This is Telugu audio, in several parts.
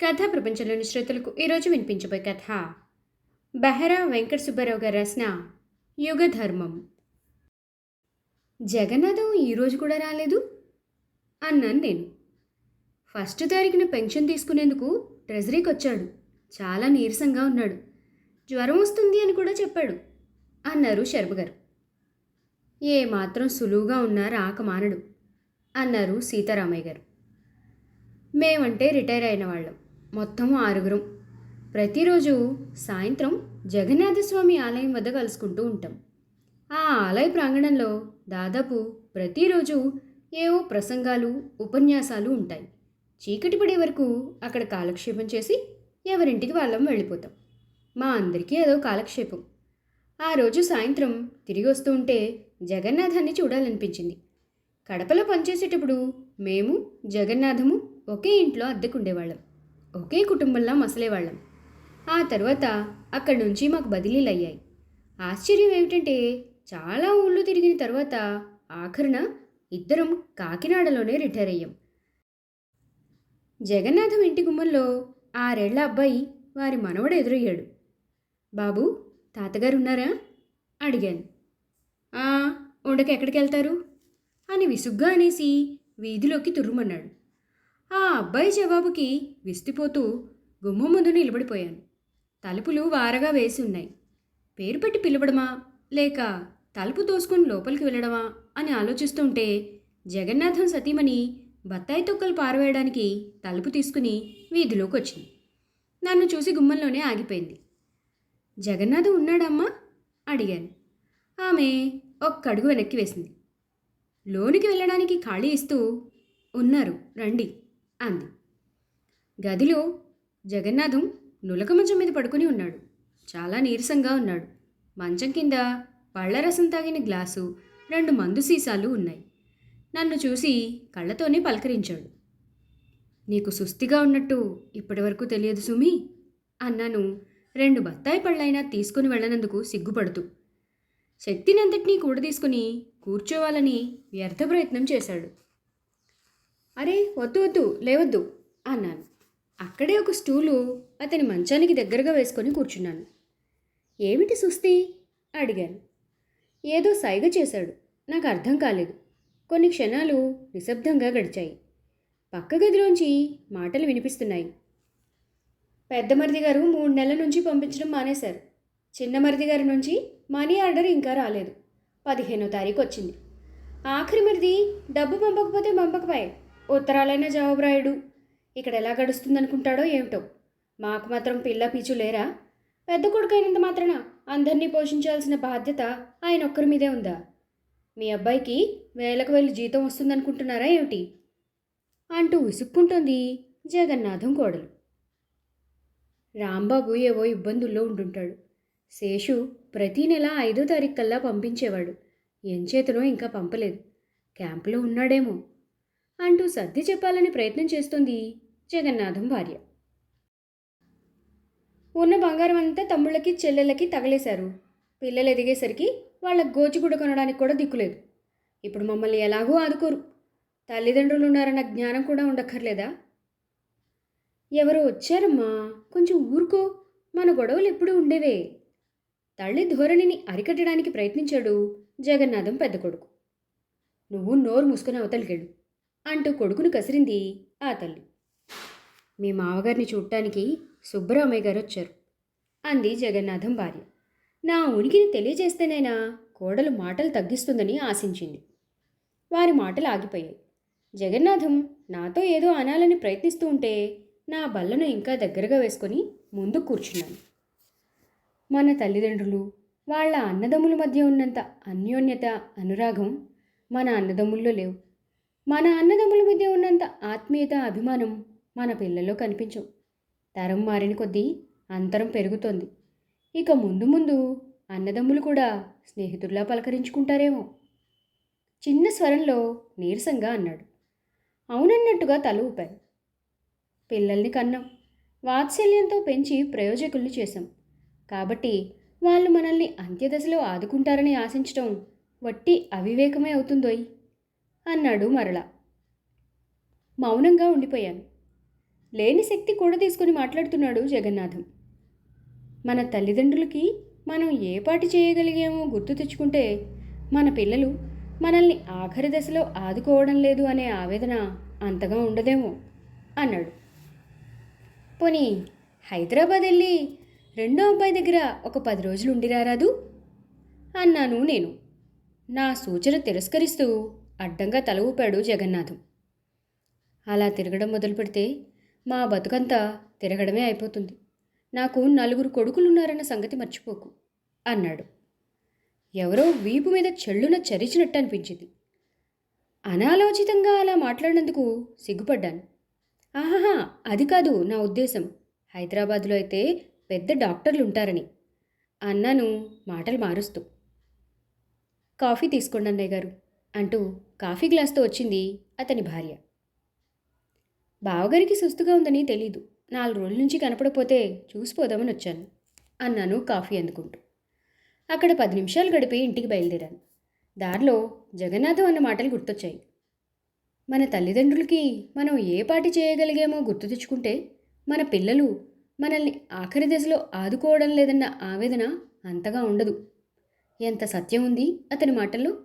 కథా ప్రపంచంలోని శ్రోతలకు ఈరోజు వినిపించబోయే కథ. బెహరా వెంకట సుబ్బారావు గారు రాసిన యుగధర్మం జగన్నాథం ఈరోజు కూడా రాలేదు? అన్నాను నేను. ఫస్ట్ తారీఖున పెన్షన్ తీసుకునేందుకు ట్రెజరీకి వచ్చాడు. చాలా నీరసంగా ఉన్నాడు. జ్వరం వస్తుంది అని కూడా చెప్పాడు అన్నారు శర్మ గారు. ఏ మాత్రం సులువుగా ఉన్నా రాక మానడు అన్నారు సీతారామయ్య గారు. మేమంటే రిటైర్ అయిన వాళ్ళం. మొత్తం ఆరుగురం. ప్రతిరోజు సాయంత్రం జగన్నాథస్వామి ఆలయం వద్ద కలుసుకుంటూ ఉంటాం. ఆ ఆలయ ప్రాంగణంలో దాదాపు ప్రతిరోజు ఏవో ప్రసంగాలు ఉపన్యాసాలు ఉంటాయి. చీకటి పడే వరకు అక్కడ కాలక్షేపం చేసి ఎవరింటికి వాళ్ళం వెళ్ళిపోతాం. మా అందరికీ అదో కాలక్షేపం. ఆ రోజు సాయంత్రం తిరిగి వస్తూ ఉంటే జగన్నాథాన్ని చూడాలనిపించింది. కడపలో పనిచేసేటప్పుడు మేము జగన్నాథము ఒకే ఇంట్లో అద్దెకుండేవాళ్ళం ఒకే కుటుంబంలో మసలేవాళ్ళం. ఆ తర్వాత అక్కడి నుంచి మాకు బదిలీలు అయ్యాయి ఆశ్చర్యం ఏమిటంటే చాలా ఊళ్ళు తిరిగిన తర్వాత ఆఖరున ఇద్దరం కాకినాడలోనే రిటైర్ అయ్యాం. జగన్నాథం ఇంటి గుమ్మంలో ఆరేళ్ళ అబ్బాయి వారి మనవడు ఎదురయ్యాడు. బాబు తాతగారు ఉన్నారా? అడిగాను. ఉండక ఎక్కడికి వెళ్తారు అని విసుగ్గా అనేసి వీధిలోకి తుర్రుమన్నాడు. ఆ అబ్బాయి జవాబుకి విస్తిపోతూ గుమ్మ ముందు నిలబడిపోయాను. తలుపులు వారగా వేసి ఉన్నాయి. పేరు పెట్టి పిలవడమా? లేక తలుపు తోసుకుని లోపలికి వెళ్ళడమా? అని ఆలోచిస్తుంటే జగన్నాథం సతీమణి బత్తాయి తొక్కలు పారవేయడానికి తలుపు తీసుకుని వీధిలోకి వచ్చింది. నన్ను చూసి గుమ్మంలోనే ఆగిపోయింది. జగన్నాథం ఉన్నాడమ్మా? అడిగాను. ఆమె ఒక్కడుగు వెనక్కి వేసింది. లోనికి వెళ్ళడానికి ఖాళీ ఇస్తూ ఉన్నారు రండి. అంది. గదిలో జగన్నాథం నులక మంచం మీద పడుకుని ఉన్నాడు. చాలా నీరసంగా ఉన్నాడు. మంచం కింద పళ్ళ రసం తాగిన గ్లాసు రెండు మందు సీసాలు ఉన్నాయి. నన్ను చూసి కళ్ళతోనే పలకరించాడు. నీకు సుస్థిగా ఉన్నట్టు ఇప్పటివరకు తెలియదు సుమి అన్నాను. రెండు బత్తాయి పళ్ళైనా తీసుకుని వెళ్ళనందుకు సిగ్గుపడుతూ. శక్తినంతటినీ కూడదీసుకుని కూర్చోవాలని వ్యర్థ ప్రయత్నం చేశాడు. అరే వద్దు వద్దు లేవద్దు అన్నాను. అక్కడే ఒక స్టూలు అతని మంచానికి దగ్గరగా వేసుకొని కూర్చున్నాను. ఏమిటి సుస్తీ అడిగాను. ఏదో సైగ చేశాడు. నాకు అర్థం కాలేదు. కొన్ని క్షణాలు నిశ్శబ్దంగా గడిచాయి. పక్క గదిలోంచి మాటలు వినిపిస్తున్నాయి. పెద్ద మరిది గారు మూడు నెలల నుంచి పంపించడం మానేశారు. చిన్న మరిది గారి నుంచి మనీ ఆర్డర్ ఇంకా రాలేదు. పదిహేనో తారీఖు వచ్చింది. ఆఖరి మరిది డబ్బు పంపకపోతే పంపకపోయాయి ఉత్తరాలైనా జవాబు రాయడు ఇక్కడ ఎలా గడుస్తుందనుకుంటాడో ఏమిటో? మాకు మాత్రం పిల్ల పీచు లేరా? పెద్ద కొడుకైనంత మాత్రాన అందరినీ పోషించాల్సిన బాధ్యత ఆయన ఒక్కరి మీదే ఉందా? మీ అబ్బాయికి వేలకు వేలు జీతం వస్తుందనుకుంటున్నారా ఏమిటి? అంటూ విసుక్కుంటుంది జగన్నాథం కోడలు. రాంబాబు ఏవో ఇబ్బందుల్లో ఉంటుంటాడు శేషు ప్రతీ నెల ఐదో తారీఖు కల్లా పంపించేవాడు. ఎంచేతనో ఇంకా పంపలేదు. క్యాంపులో ఉన్నాడేమో. అంటూ సర్ది చెప్పాలని ప్రయత్నం చేస్తుంది జగన్నాథం భార్య. ఉన్న బంగారం అంతా తమ్ముళ్ళకి చెల్లెళ్ళకి తగలేశారు. పిల్లలు ఎదిగేసరికి వాళ్ళ గోచిగుడ కొనడానికి కూడా దిక్కులేదు. ఇప్పుడు మమ్మల్ని ఎలాగూ ఆదుకోరు. తల్లిదండ్రులు ఉన్నారన్న జ్ఞానం కూడా ఉండక్కర్లేదా? ఎవరో వచ్చారమ్మా. కొంచెం ఊరుకో. మన గొడవలు ఎప్పుడూ ఉండేవే. తల్లి ధోరణిని అరికట్టడానికి ప్రయత్నించాడు జగన్నాథం పెద్ద కొడుకు నువ్వు నోరు మూసుకుని అవతలికెళ్ళు. అంటూ కొడుకును కసిరింది ఆ తల్లి. మీ మామగారిని చూడటానికి సుబ్బరామయ్య గారు వచ్చారు అంది జగన్నాథం భార్య. నా ఉనికిని తెలియజేస్తేనైనా కోడలు మాటలు తగ్గిస్తుందని ఆశించింది. వారి మాటలు ఆగిపోయాయి. జగన్నాథం నాతో ఏదో అనాలని ప్రయత్నిస్తూ ఉంటే నా బల్లను ఇంకా దగ్గరగా వేసుకొని ముందు కూర్చున్నాను. మన తల్లిదండ్రులు వాళ్ళ అన్నదమ్ముల మధ్య ఉన్నంత అన్యోన్యత అనురాగం మన అన్నదమ్ముల్లో లేవు. మన అన్నదమ్ముల మధ్య ఉన్నంత ఆత్మీయత అభిమానం మన పిల్లల్లో కనిపించవు. తరం మారిన కొద్దీ అంతరం పెరుగుతోంది. ఇక ముందు ముందు అన్నదమ్ములు కూడా స్నేహితుల్లా పలకరించుకుంటారేమో. చిన్న స్వరంలో నీరసంగా అన్నాడు. అవునన్నట్టుగా తల ఊపాను పిల్లల్ని కన్నాం. వాత్సల్యంతో పెంచి ప్రయోజకుల్ని చేశాం. కాబట్టి వాళ్ళు మనల్ని అంత్యదశలో ఆదుకుంటారని ఆశించటం వట్టి అవివేకమే అవుతుందోయ్. అన్నాడు మరలా. మౌనంగా ఉండిపోయాను. లేని శక్తి కూడా తీసుకొని మాట్లాడుతున్నాడు జగన్నాథం. మన తల్లిదండ్రులకి మనం ఏ పాటి చేయగలిగామో గుర్తు తెచ్చుకుంటే మన పిల్లలు మనల్ని ఆఖరి దశలో ఆదుకోవడం లేదు అనే ఆవేదన అంతగా ఉండదేమో అన్నాడు. పోనీ హైదరాబాద్ వెళ్ళి రెండో అబ్బాయి దగ్గర ఒక పది రోజులు ఉండిరారాదు అన్నాను నేను. నా సూచన తిరస్కరిస్తూ అడ్డంగా తల ఊపాడు జగన్నాథం. అలా తిరగడం మొదలు పెడితే మా బతుకంతా తిరగడమే అయిపోతుంది. నాకు నలుగురు కొడుకులున్నారన్న సంగతి మర్చిపోకు అన్నాడు. ఎవరో వీపు మీద చెల్లున చరిచినట్టు అనిపించింది. అనాలోచితంగా అలా మాట్లాడినందుకు సిగ్గుపడ్డాను. ఆహాహా అది కాదు నా ఉద్దేశం. హైదరాబాద్లో అయితే పెద్ద డాక్టర్లు ఉంటారని అన్నాను మాటలు మారుస్తూ. కాఫీ తీసుకోండి అన్నయ్య గారు. అంటూ కాఫీ గ్లాస్తో వచ్చింది అతని భార్య. బావగారికి సుస్తుగా ఉందని తెలీదు. నాలుగు రోజుల నుంచి కనపడపోతే చూసిపోదామని వచ్చాను అన్నాను కాఫీ అందుకుంటూ. అక్కడ పది నిమిషాలు గడిపి ఇంటికి బయలుదేరాను. దారిలో జగన్నాథం అన్న మాటలు గుర్తొచ్చాయి. మన తల్లిదండ్రులకి మనం ఏ పాటి చేయగలిగామో గుర్తు తెచ్చుకుంటే మన పిల్లలు మనల్ని ఆఖరి దశలో ఆదుకోవడం లేదన్న ఆవేదన అంతగా ఉండదు. ఎంత సత్యం ఉంది అతని మాటల్లో?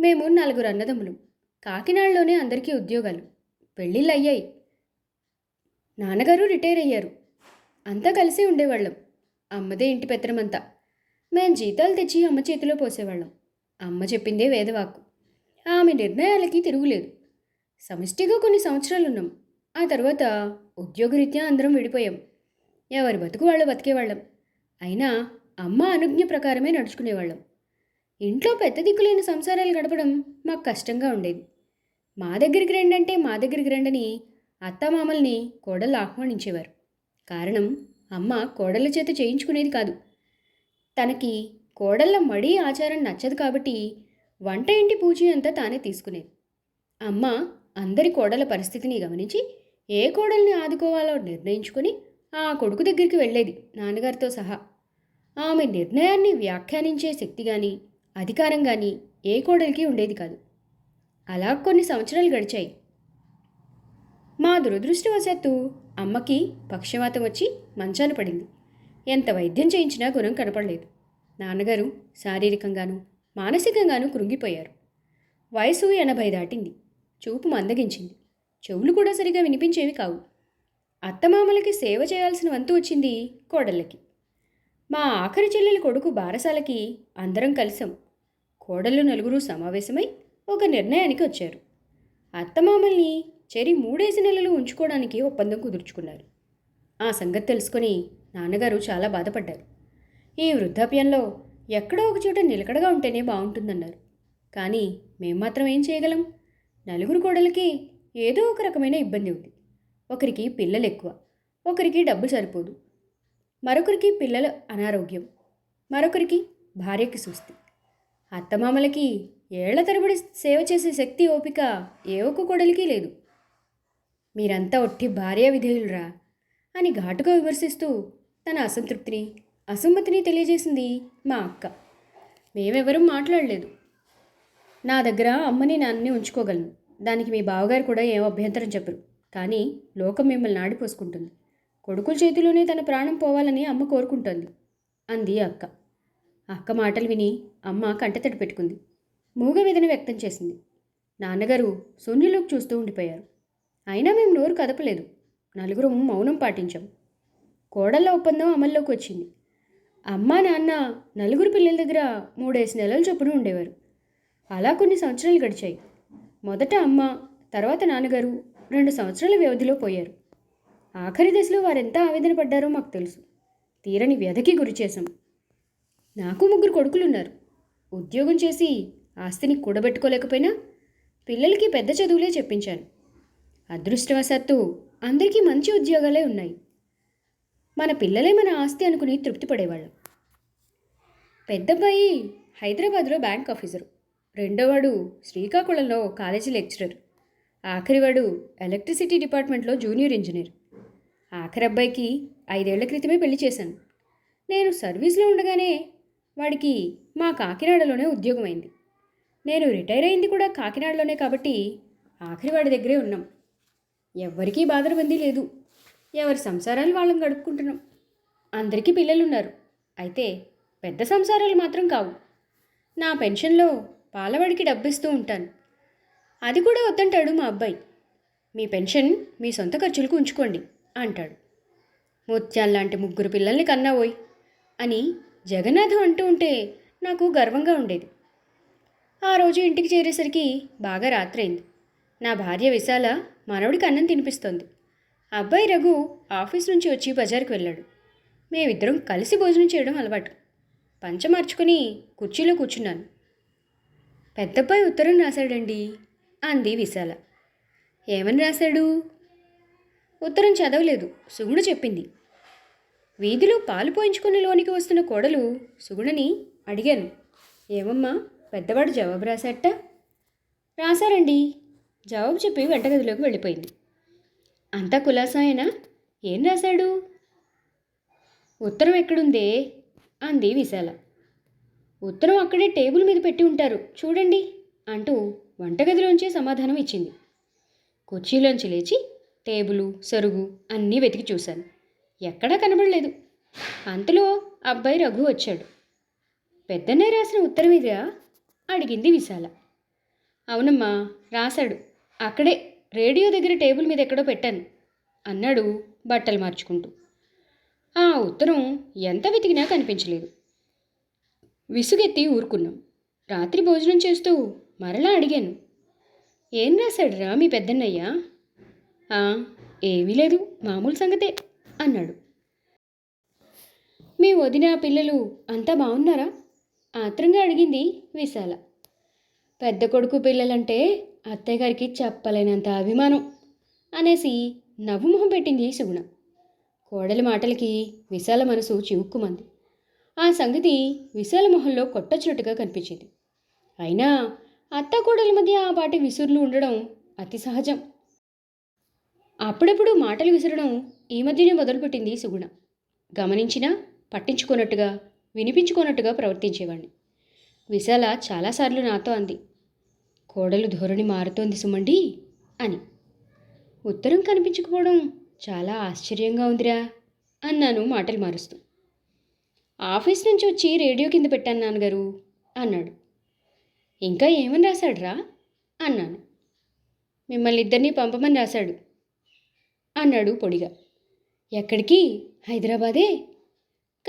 మేము నలుగురు అన్నదమ్ములు. కాకినాడలోనే అందరికీ ఉద్యోగాలు. పెళ్ళిళ్ళు అయ్యాయి. నాన్నగారు రిటైర్ అయ్యారు. అంతా కలిసి ఉండేవాళ్ళం. అమ్మదే ఇంటి పెత్తనమంతా. మేం జీతాలు తెచ్చి అమ్మ చేతిలో పోసేవాళ్ళం. అమ్మ చెప్పిందే వేదవాకు ఆమె నిర్ణయాలకి తిరుగులేదు. సమిష్టిగా కొన్ని సంవత్సరాలు ఉన్నాం ఆ తర్వాత ఉద్యోగరీత్యా అందరం విడిపోయాం. ఎవరి బతుకు వాళ్ళు బతికేవాళ్ళం. అయినా అమ్మ అనుజ్ఞ ప్రకారమే నడుచుకునేవాళ్ళం. ఇంట్లో పెద్ద దిక్కులేని సంసారాలు గడపడం మాకు కష్టంగా ఉండేది. మా దగ్గరికి రెండంటే మా దగ్గరికి రెండని అత్తమామల్ని కోడలు ఆహ్వానించేవారు. కారణం అమ్మ కోడళ్ళ చేత చేయించుకునేది కాదు. తనకి కోడళ్ళ మడి ఆచారం నచ్చదు కాబట్టి వంట ఇంటి పూజ అంతా తానే తీసుకునేది. అమ్మ అందరి కోడల పరిస్థితిని గమనించి ఏ కోడల్ని ఆదుకోవాలో నిర్ణయించుకొని ఆ కొడుకు దగ్గరికి వెళ్ళేది నాన్నగారితో సహా. ఆమె నిర్ణయాన్ని వ్యాఖ్యానించే శక్తి కానీ అధికారం కానీ ఏ కోడలికి ఉండేది కాదు. అలా కొన్ని సంవత్సరాలు గడిచాయి. మా దురదృష్టవశాత్తు అమ్మకి పక్షవాతం వచ్చి మంచాన పడింది. ఎంత వైద్యం చేయించినా గుణం కనపడలేదు. నాన్నగారు శారీరకంగాను మానసికంగాను కృంగిపోయారు. వయసు ఎనభై దాటింది. చూపు మందగించింది. చెవులు కూడా సరిగా వినిపించేవి కావు. అత్తమామలకి సేవ చేయాల్సిన వంతు వచ్చింది కోడళ్ళకి. మా ఆఖరి చెల్లెలి కొడుకు బారసాలకి అందరం కలిసాం. కోడళ్ళు నలుగురు సమావేశమై ఒక నిర్ణయానికి వచ్చారు. అత్తమామల్ని చెరి మూడేసి నెలలు ఉంచుకోవడానికి ఒప్పందం కుదుర్చుకున్నారు. ఆ సంగతి తెలుసుకొని నాన్నగారు చాలా బాధపడ్డారు. ఈ వృద్ధాప్యంలో ఎక్కడో ఒక చోట నిలకడగా ఉంటేనే బాగుంటుందన్నారు. కానీ మేం మాత్రం ఏం చేయగలం? నలుగురు కోడలకి ఏదో ఒక రకమైన ఇబ్బంది ఉంది. ఒకరికి పిల్లలు ఎక్కువ ఒకరికి డబ్బు సరిపోదు. మరొకరికి పిల్లల అనారోగ్యం మరొకరికి భార్యకి సుస్థి. అత్తమామలకి ఏళ్ళ తరబడి సేవ చేసే శక్తి ఓపిక ఏ ఒక్క కొడలికి లేదు. మీరంతా ఒట్టి భార్య విధేయులురా అని ఘాటుగా విమర్శిస్తూ తన అసంతృప్తిని అసమ్మతిని తెలియజేసింది మా అక్క. మేమెవరూ మాట్లాడలేదు. నా దగ్గర అమ్మని నాన్నని ఉంచుకోగలను. దానికి మీ బావగారు కూడా ఏం అభ్యంతరం చెప్పరు. కానీ లోకం మిమ్మల్ని నాడిపోసుకుంటుంది కొడుకుల చేతిలోనే తన ప్రాణం పోవాలని అమ్మ కోరుకుంటోంది. అంది అక్క. అక్క మాటలు విని అమ్మ కంటతడి పెట్టుకుంది. మూగవేదన వ్యక్తం చేసింది. నాన్నగారు శూన్యలోకి చూస్తూ ఉండిపోయారు. అయినా మేము నోరు కదపలేదు. నలుగురం మౌనం పాటించాం. కోడళ్ళ ఒప్పందం అమల్లోకి వచ్చింది. అమ్మ నాన్న నలుగురు పిల్లల దగ్గర మూడేసి నెలల చొప్పున ఉండేవారు. అలా కొన్ని సంవత్సరాలు గడిచాయి. మొదట అమ్మ తర్వాత నాన్నగారు రెండు సంవత్సరాల వ్యవధిలో పోయారు. ఆఖరి దశలో వారెంత ఆవేదన పడ్డారో మాకు తెలుసు. తీరని వ్యధకి గురి చేశాం. నాకు ముగ్గురు కొడుకులున్నారు. ఉద్యోగం చేసి ఆస్తిని కూడబెట్టుకోలేకపోయినా పిల్లలకి పెద్ద చదువులే చెప్పించాను. అదృష్టవశాత్తు అందరికీ మంచి ఉద్యోగాలే ఉన్నాయి. మన పిల్లలే మన ఆస్తి అనుకుని తృప్తి పడేవాళ్ళం. పెద్దబ్బాయి హైదరాబాద్లో బ్యాంక్ ఆఫీసరు. రెండోవాడు శ్రీకాకుళంలో కాలేజీ లెక్చరర్. ఆఖరివాడు ఎలక్ట్రిసిటీ డిపార్ట్మెంట్లో జూనియర్ ఇంజనీర్. ఆఖరి అబ్బాయికి ఐదేళ్ళ క్రితమే పెళ్ళి చేశాను. నేను సర్వీస్లో ఉండగానే వాడికి మా కాకినాడలోనే ఉద్యోగం అయింది నేను రిటైర్ అయింది కూడా కాకినాడలోనే కాబట్టి ఆఖరి వాడి దగ్గరే ఉన్నాం. ఎవ్వరికీ బాధరబందీ లేదు. ఎవరి సంసారాలు వాళ్ళని గడుపుకుంటున్నాం. అందరికీ పిల్లలున్నారు. అయితే పెద్ద సంసారాలు మాత్రం కావు. నా పెన్షన్లో పాలవాడికి డబ్బిస్తూ ఉంటాను. అది కూడా వద్దంటాడు మా అబ్బాయి. మీ పెన్షన్ మీ సొంత ఖర్చులకు ఉంచుకోండి అంటాడు. ముత్యాల్లాంటి ముగ్గురు పిల్లల్ని కన్నావోయ్ అని జగన్నాథం అంటూ ఉంటే నాకు గర్వంగా ఉండేది. ఆ రోజు ఇంటికి చేరేసరికి బాగా రాత్రైంది. నా భార్య విశాల మనవడికి అన్నం తినిపిస్తోంది. అబ్బాయి రఘు ఆఫీస్ నుంచి వచ్చి బజార్కి వెళ్ళాడు. మేమిద్దరం కలిసి భోజనం చేయడం అలవాటు. పంచ మార్చుకుని కుర్చీలో కూర్చున్నాను. పెద్దబ్బాయి ఉత్తరం రాశాడండి అంది విశాల. ఏమని రాశాడు? ఉత్తరం చదవలేదు సుగుణ చెప్పింది. వీధిలో పాలు పోయించుకుని లోనికి వస్తున్న కోడలు సుగుణని అడిగాను. ఏమమ్మా పెద్దవాడు జవాబు రాశాట రాశారండి. జవాబు చెప్పి వంటగదిలోకి వెళ్ళిపోయింది. అంతా కులాసాయనా? ఏం రాశాడు? ఉత్తరం ఎక్కడుందే? అంది విశాల. ఉత్తరం అక్కడే టేబుల్ మీద పెట్టి ఉంటారు. చూడండి అంటూ వంటగదిలోంచి సమాధానం ఇచ్చింది. కుర్చీలోంచి లేచి టేబులు సరుగు అన్నీ వెతికి చూశాను. ఎక్కడా కనబడలేదు. అంతలో అబ్బాయి రఘు వచ్చాడు. పెద్దన్నయ్య రాసిన ఉత్తరం ఇదా? అడిగింది విశాల. అవునమ్మా రాశాడు. అక్కడే రేడియో దగ్గర టేబుల్ మీద ఎక్కడో పెట్టాను అన్నాడు బట్టలు మార్చుకుంటూ. ఆ ఉత్తరం ఎంత వెతికినా కనిపించలేదు. విసుగెత్తి ఊరుకున్నాం. రాత్రి భోజనం చేస్తూ మరలా అడిగాను. ఏం రాశాడురా మీ పెద్దన్నయ్యా? ఏమీ లేదు మామూలు సంగతే అన్నాడు. మీ వదిన పిల్లలు అంతా బాగున్నారా? ఆత్రంగా అడిగింది విశాల. పెద్ద కొడుకు పిల్లలంటే అత్తయ్య గారికి చెప్పలేనంత అభిమానం అనేసి నవ్వుమొహం పెట్టింది సుగుణ. కోడలి మాటలకి విశాల మనసు చివుక్కుమంది. ఆ సంగతి విశాల మొహంలో కొట్టొచ్చినట్టుగా కనిపించింది. అయినా అత్త కోడల మధ్య ఆ పాటి విసురులు ఉండడం అతి సహజం. అప్పుడప్పుడు మాటలు విసరడం ఈ మధ్యనే మొదలుపెట్టింది సుగుణ. గమనించినా పట్టించుకున్నట్టుగా వినిపించుకున్నట్టుగా ప్రవర్తించేవాడిని విశాల చాలాసార్లు నాతో అంది కోడలు ధోరణి మారుతోంది సుమండి అని. ఉత్తరం కనిపించకపోవడం చాలా ఆశ్చర్యంగా ఉందిరా అన్నాను మాటలు మారుస్తూ. ఆఫీస్ నుంచి వచ్చి రేడియో కింద పెట్టాను నాన్నగారు అన్నాడు. ఇంకా ఏమని రాశాడురా అన్నాను. మిమ్మల్ని ఇద్దరినీ పంపమని రాశాడు అన్నాడు పొడిగా. ఎక్కడికి? హైదరాబాదే?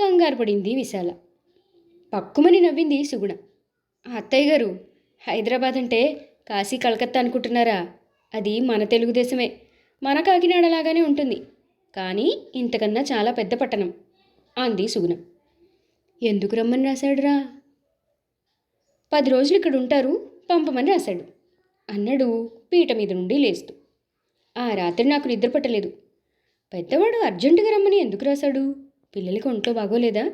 కంగారు పడింది విశాల. పక్కుమని నవ్వింది సుగుణ. అత్తయ్య గారు హైదరాబాద్ అంటే కాశీ కలకత్తా అనుకుంటున్నారా? అది మన తెలుగుదేశమే మన కాకినాడ లాగానే ఉంటుంది. కానీ ఇంతకన్నా చాలా పెద్ద పట్టణం అంది సుగుణ. ఎందుకు రమ్మని రాశాడురా? పది రోజులు ఇక్కడ ఉంటారు పంపమని రాశాడు అన్నాడు పీట మీద నుండి లేస్తూ. ఆ రాత్రి నాకు నిద్ర పట్టలేదు. పెద్దవాడు అర్జెంటుగా రమ్మని ఎందుకు రాశాడు? పిల్లలకి ఒంట్లో బాగోలేదా?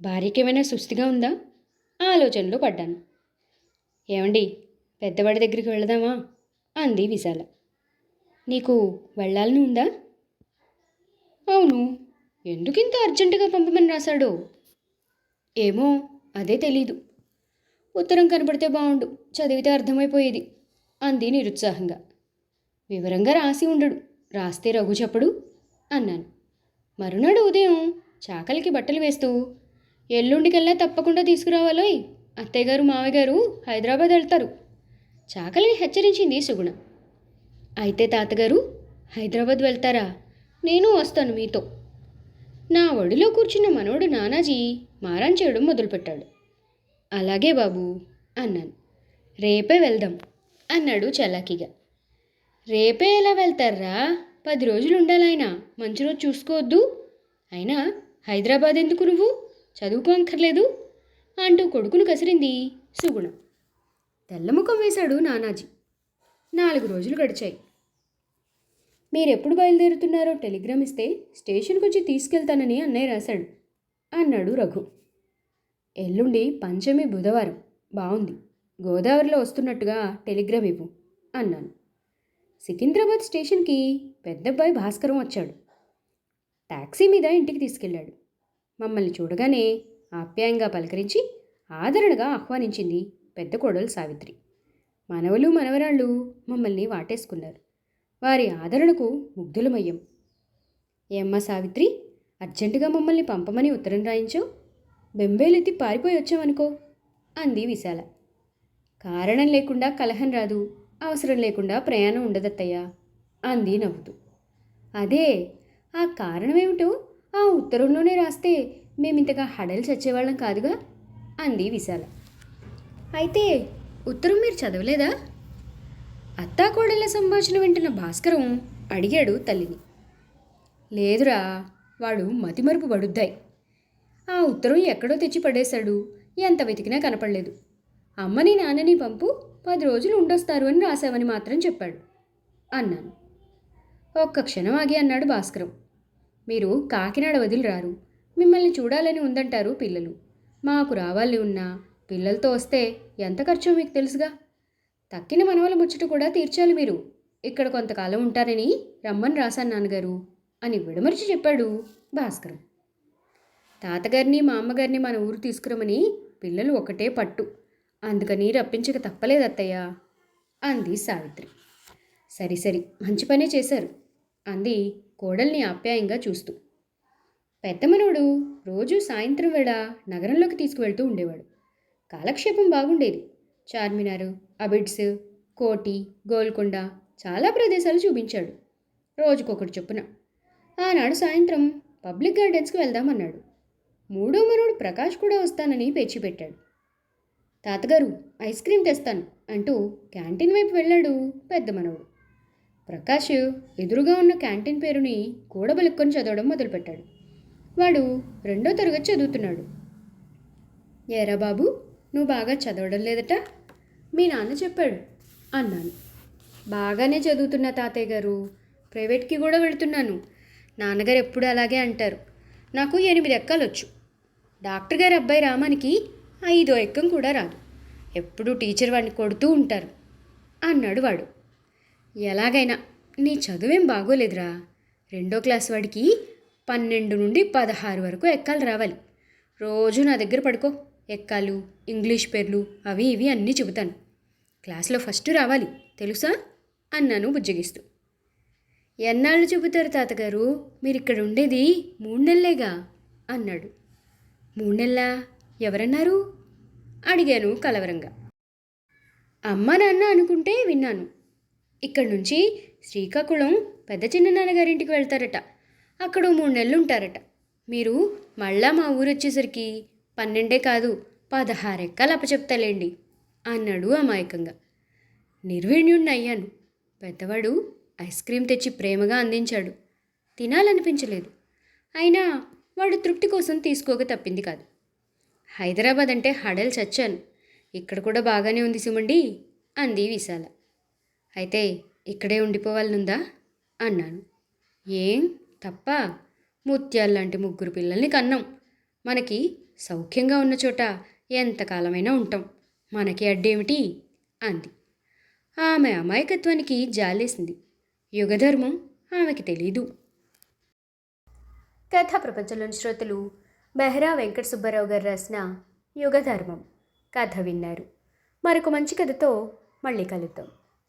భార్యకేమైనా సుస్థిగా ఉందా? ఆలోచనలో పడ్డాను. ఏమండి పెద్దవాడి దగ్గరికి వెళదామా? అంది విశాల. నీకు వెళ్ళాలని ఉందా? అవును. ఎందుకు ఇంత అర్జెంటుగా పంపమని రాశాడు? ఏమో అదే తెలీదు. ఉత్తరం కనపడితే బాగుండు చదివితే అర్థమైపోయేది అంది నిరుత్సాహంగా. వివరంగా రాసి ఉండడు రాస్తే రఘు చెప్పడు అన్నాను. మరునాడు ఉదయం చాకలికి బట్టలు వేస్తూ ఎల్లుండికల్లా తప్పకుండా తీసుకురావాలోయ్. అత్తయ్యగారు గారు గారు హైదరాబాద్ వెళ్తారు. చాకలిని హెచ్చరించింది సుగుణ. అయితే తాతగారు హైదరాబాద్ వెళ్తారా? నేను వస్తాను మీతో. నా ఒడిలో కూర్చున్న మనోడు నానాజీ మారాన్ చేయడం మొదలుపెట్టాడు. అలాగే బాబు అన్నాను. రేపే వెళ్దాం అన్నాడు చలాకీగా. రేపే ఎలా వెళ్తారా పది రోజులు ఉండాలైనా మంచి రోజు చూసుకోవద్దు. అయినా హైదరాబాద్ ఎందుకు నువ్వు? చదువుకోక్కర్లేదు అంటూ కొడుకును కసిరింది సుగుణ. తెల్లముఖం వేశాడు నానాజీ. నాలుగు రోజులు గడిచాయి. మీరెప్పుడు బయలుదేరుతున్నారో టెలిగ్రామ్ ఇస్తే స్టేషన్కి వచ్చి తీసుకెళ్తానని అన్నయ్య రాశాడు. అన్నాడు రఘు. ఎల్లుండి పంచమి బుధవారం. బాగుంది గోదావరిలో వస్తున్నట్టుగా టెలిగ్రామ్ ఇవ్వు అన్నాను. సికింద్రాబాద్ స్టేషన్కి పెద్దబ్బాయి భాస్కరం వచ్చాడు. టాక్సీ మీద ఇంటికి తీసుకెళ్ళాడు. మమ్మల్ని చూడగానే ఆప్యాయంగా పలకరించి ఆదరణగా ఆహ్వానించింది పెద్ద కోడలు సావిత్రి. మనవలు మనవరాళ్ళు మమ్మల్ని వాటేసుకున్నారు. వారి ఆదరణకు ముగ్ధులమయ్యాం ఏమ్మా సావిత్రి అర్జెంటుగా మమ్మల్ని పంపమని ఉత్తరం రాయించావు? బెంబేలెత్తి పారిపోయి వచ్చామనుకో అంది విశాల. కారణం లేకుండా కలహం రాదు అవసరం లేకుండా ప్రయాణం ఉండదత్తయ్యా అంది నవ్వుతూ. అదే ఆ కారణమేమిటో ఆ ఉత్తరంలోనే రాస్తే మేమింతగా హడలు చచ్చేవాళ్ళం కాదుగా? అంది విశాల. అయితే ఉత్తరం మీరు చదవలేదా? అత్తాకోడళ్ళ సంభాషణ వింటున్న భాస్కరం అడిగాడు తల్లిని. లేదురా వాడు మతిమరుపు పడుద్దాయి. ఆ ఉత్తరం ఎక్కడో తెచ్చి పడేశాడు. ఎంత వెతికినా కనపడలేదు. అమ్మని నాన్నని పంపు పది రోజులు ఉండొస్తారు అని రాశావని మాత్రం చెప్పాడు అన్నాను. ఒక్క క్షణం ఆగి అన్నాడు భాస్కరం. మీరు కాకినాడ వదిలి రారు మిమ్మల్ని చూడాలని ఉందంటారు పిల్లలు. మాకు రావాలి ఉన్నా పిల్లలతో వస్తే ఎంత ఖర్చో మీకు తెలుసుగా? తక్కిన మనవల ముచ్చట కూడా తీర్చాలి మీరు. ఇక్కడ కొంతకాలం ఉంటారని రమ్మని రాశాను నాన్నగారు అని విడమర్చి చెప్పాడు భాస్కరం. తాతగారిని మా అమ్మగారిని మన ఊరు తీసుకురమని పిల్లలు ఒకటే పట్టు. అందుకని రప్పించక తప్పలేదు అత్తయ్య అంది సావిత్రి. సరి సరి మంచి పనే చేశారు అంది కోడల్ని ఆప్యాయంగా చూస్తూ. పెద్ద మనవడు రోజు సాయంత్రం వేళ నగరంలోకి తీసుకువెళ్తూ ఉండేవాడు. కాలక్షేపం బాగుండేది. చార్మినార్ అబిడ్స్ కోటి గోల్కొండ చాలా ప్రదేశాలు చూపించాడు రోజుకొకటి చొప్పున. ఆనాడు సాయంత్రం పబ్లిక్ గార్డెన్స్కి వెళ్దామన్నాడు. మూడో మనోడు ప్రకాష్ కూడా వస్తానని పేచి పెట్టాడు. తాతగారు ఐస్ క్రీమ్ తెస్తాను అంటూ క్యాంటీన్ వైపు వెళ్ళాడు పెద్ద మనవడు ప్రకాష్ ఎదురుగా ఉన్న క్యాంటీన్ పేరుని కూడబలుక్కొని చదవడం మొదలుపెట్టాడు. వాడు రెండో తరగతి చదువుతున్నాడు. ఏరా బాబు నువ్వు బాగా చదవడం లేదట? మీ నాన్న చెప్పాడు అన్నాను. బాగానే చదువుతున్నా తాతయ్య గారు ప్రైవేట్కి కూడా వెళ్తున్నాను. నాన్నగారు ఎప్పుడు అలాగే అంటారు. నాకు ఎనిమిది ఎక్కాలొచ్చు డాక్టర్ గారి అబ్బాయి రామానికి ఐదో ఎక్కం కూడా రాదు. ఎప్పుడూ టీచర్ వాడిని కొడుతూ ఉంటారు అన్నాడు వాడు. ఎలాగైనా నీ చదువేం బాగోలేదురా. రెండో క్లాస్ వాడికి పన్నెండు నుండి పదహారు వరకు ఎక్కాలు రావాలి. రోజు నా దగ్గర పడుకో. ఎక్కాలు ఇంగ్లీష్ పేర్లు అవి ఇవి అన్నీ చెబుతాను. క్లాస్లో ఫస్ట్ రావాలి తెలుసా? అన్నాను బుజ్జగిస్తూ. ఎన్నాళ్ళు చెబుతారు తాతగారు? మీరు ఇక్కడ ఉండేది మూడు నెలలేగా? అన్నాడు. మూడు నెలల? ఎవరన్నారు? అడిగాను కలవరంగా. అమ్మ నాన్న అనుకుంటే విన్నాను. ఇక్కడి నుంచి శ్రీకాకుళం పెద్ద చిన్న నాన్నగారింటికి వెళ్తారట. అక్కడ మూడు నెలలు ఉంటారట మీరు మళ్ళా మా ఊరు వచ్చేసరికి పన్నెండే కాదు పదహారెక్కలు అప్పచెప్తాలేండి అన్నాడు అమాయకంగా. నిర్వీణ్యుణ్ణి అయ్యాను పెద్దవాడు ఐస్ క్రీమ్ తెచ్చి ప్రేమగా అందించాడు. తినాలనిపించలేదు. అయినా వాడు తృప్తి కోసం తీసుకోక తప్పింది కాదు. హైదరాబాద్ అంటే హడల్ చచ్చాను. ఇక్కడ కూడా బాగానే ఉంది సుమండి అంది విశాల. అయితే ఇక్కడే ఉండిపోవాలనుందా? అన్నాను. ఏం? తప్ప? ముత్యాల్లాంటి ముగ్గురు పిల్లల్ని కన్నాం. మనకి సౌఖ్యంగా ఉన్న చోట ఎంతకాలమైనా ఉంటాం. మనకి అడ్డేమిటి? అంది. ఆమె అమాయకత్వానికి జాలేసింది. యుగధర్మం ఆమెకి తెలీదు. కథా ప్రపంచంలోని శ్రోతలు బెహ్రా వెంకట సుబ్బారావు గారు రాసిన యుగధర్మం కథ విన్నారు. మరొక మంచి కథతో మళ్ళీ కలుద్దాం.